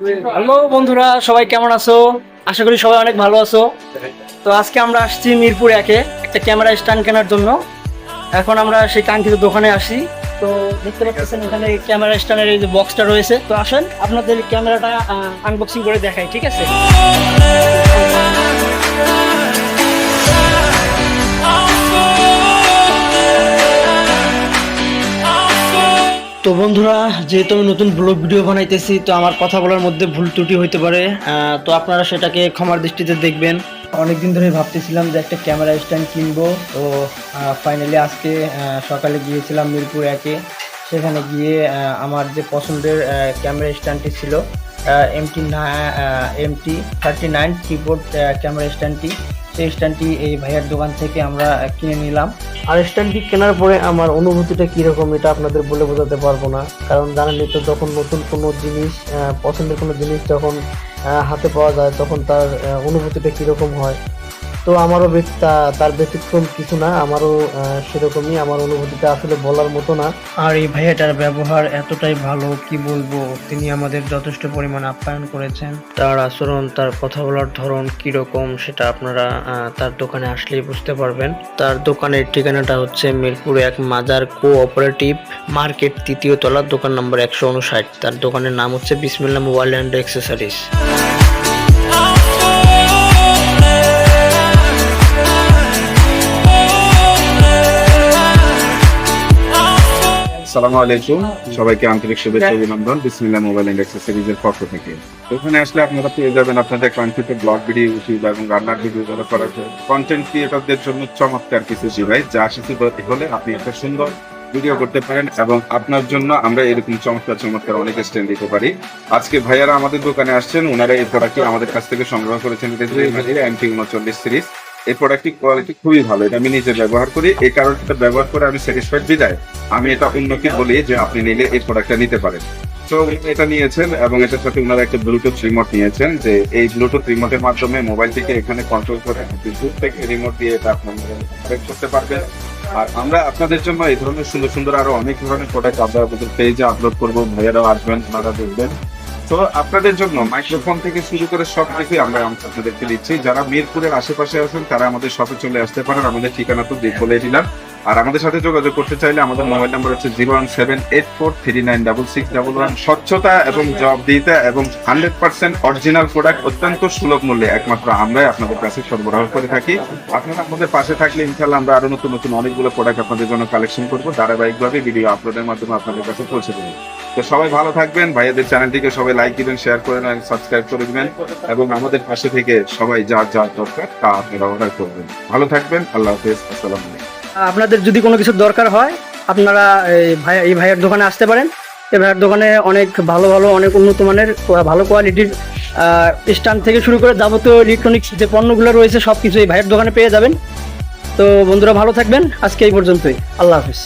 Hello বন্ধুরা, সবাই কেমন আছো? আশা করি সবাই অনেক ভালো আছো। তো আজকে আমরা আসছি মিরপুর একে, একটা ক্যামেরা স্ট্যান্ড কেনার জন্য। এখন আমরা সেই কাঙ্ক্ষিত দোকানে আসি। তো দেখতে পাচ্ছেন এখানে ক্যামেরা স্ট্যান্ডের এই যে বক্সটা রয়েছে। তো আসেন, আপনাদের ক্যামেরাটা আনবক্সিং করে দেখাই, ঠিক আছে? তো বন্ধুরা, যেহেতু আমি নতুন ব্লগ ভিডিও বানাইতেছি, তো আমার কথা বলার মধ্যে ভুল ত্রুটি হইতে পারে। তো আপনারা সেটাকে ক্ষমার দৃষ্টিতে দেখবেন। অনেকদিন ধরে ভাবতেছিলাম যে একটা ক্যামেরা স্ট্যান্ড কিনবো। তো ফাইনালি আজকে সকালে গিয়েছিলাম মিরপুর একে। সেখানে গিয়ে আমার যে পছন্দের ক্যামেরা স্ট্যান্ডটি ছিল MT MT thirty nine keyboard camera স্ট্যান্ডটি সেই স্ট্যান্ডটি এই ভাইয়ার দোকান থেকে আমরা কিনে নিলাম। আর স্ট্যান্ডটি কেনার পরে আমার অনুভূতিটা কীরকম এটা আপনাদের বলে বোঝাতে পারব না। কারণ জানেনই তো যখন নতুন কোনো জিনিস পছন্দের কোনো জিনিস যখন হাতে পাওয়া যায়, তখন তার অনুভূতিটা কীরকম হয়। তো আমারও তার ব্যতিক্রম কিছু না আমারও আহ, সেরকমই আমার অনুভূতিটা আসলে বলার মতো না। আর এই ভাইয়াটার ব্যবহার এতটাই ভালো কি বলব? তিনি আমাদের যথেষ্ট পরিমাণ আপ্যায়ন করেছেন। তার আচরণ তার কথা বলার ধরন কীরকম সেটা আপনারা আহ, তার দোকানে আসলেই বুঝতে পারবেন। তার দোকানের ঠিকানাটা হচ্ছে মিরপুর এক মাজার কোঅপারেটিভ মার্কেট তৃতীয় তলা দোকান নম্বর একশো উনষাট। তার দোকানের নাম হচ্ছে বিসমিল্লা মোবাইল অ্যান্ড অ্যাক্সেসরিজ। সালামু আলাইকুম। সবাইকে আন্তরিক শুভেচ্ছা অভিনন্দন বিসমিল্লাহ মোবাইল এন্ড অ্যাক্সেসরিজের পক্ষ থেকে। ওখানে আসলে আপনারা পেয়ে যাবেন আপনাদের কাঙ্ক্ষিত ব্লগ ভিডিও ইউটিউব এবং রান্নার ভিডিও যারা করার কন্টেন্ট ক্রিয়েটরদের জন্য চমৎকার কিছু ডিভাইস যা হলে আপনি একটা সুন্দর ভিডিও করতে পারেন এবং আপনার জন্য আমরা এরকম চমৎকার চমৎকার অনেক স্ট্যান্ড দিতে পারি। আজকে ভাইয়ারা আমাদের দোকানে আসছেন ওনারা এই প্রোডাক্টটি আমাদের কাছ থেকে সংগ্রহ করেছেন। এমটি উনচল্লিশ সিরিজ এই প্রোডাক্টটি কোয়ালিটি খুবই ভালো, এটা আমি নিজে ব্যবহার করি। এই কারণটা ব্যবহার করে আমি স্যাটিসফাইড বিদায়। আমি এটা অন্যকে বলি যে আপনি নিলে এই প্রোডাক্টটা নিতে পারেন। তো এটা নিয়েছেন এবং এটার সাথে ওনারা একটা ব্লুটুথ রিমোট নিয়েছেন যে এই ব্লুটুথ রিমোটের মাধ্যমে মোবাইল থেকে এখানে কন্ট্রোল করে দূর থেকে রিমোট দিয়ে এটা আপনার করতে পারবেন। আর আমরা আপনাদের জন্য এই ধরনের সুন্দর সুন্দর আরও অনেক ধরনের প্রোডাক্ট আমরা আমাদের পেজে আপলোড করব। ভাইয়ারাও আসবেন, ওনারা দেখবেন। তো আপনাদের জন্য মাইক্রোফোন থেকে শুরু করে সব কিছুই আমরা আপনাদেরকে দিচ্ছি। যারা মিরপুরের আশেপাশে আছেন, তারা আমাদের শপে চলে আসতে পারেন। আমাদের ঠিকানা তো বলে দিলাম। আর আমাদের সাথে যোগাযোগ করতে চাইলে আমাদের মোবাইল নাম্বার হচ্ছে zero one seven eight four three nine double six double one স্বচ্ছতা এবং জব দিতে এবং হান্ড্রেড পার্সেন্ট অরিজিনাল প্রোডাক্ট অত্যন্ত সুলভ মূল্যে। একমাত্র আমরাই আপনাদের কাছে সরবরাহ করে থাকি। আপনারা আমাদের পাশে থাকলে ইনশাল্লাহ আমরা আরও নতুন নতুন অনেকগুলো প্রোডাক্ট আপনাদের জন্য কালেকশন করব। ধারাবাহিকভাবে ভিডিও আপলোডের মাধ্যমে আপনাদের কাছে পৌঁছে দেবো। তো সবাই ভালো থাকবেন। ভাইয়াদের চ্যানেলটিকে সবাই লাইক দিবেন শেয়ার করে নেবেন সাবস্ক্রাইব করে দিবেন এবং আমাদের পাশে থেকে সবাই যা যা দরকার, তা আপনারা অর্ডার করবেন। ভালো থাকবেন, আল্লাহ হাফেজ, আসসালামু আপনাদের যদি কোনো কিছু দরকার হয়, আপনারা এই ভাইয়ের দোকানে আসতে পারেন। এই ভাইয়ের দোকানে অনেক ভালো ভালো, অনেক উন্নত মানের ভালো কোয়ালিটির স্ট্যান্ড থেকে শুরু করে যাবতীয় ইলেকট্রনিক্স যে পণ্যগুলো রয়েছে সব কিছু এই ভাইয়ের দোকানে পেয়ে যাবেন। তো বন্ধুরা ভালো থাকবেন। আজকে এই পর্যন্তই। আল্লাহ হাফিজ।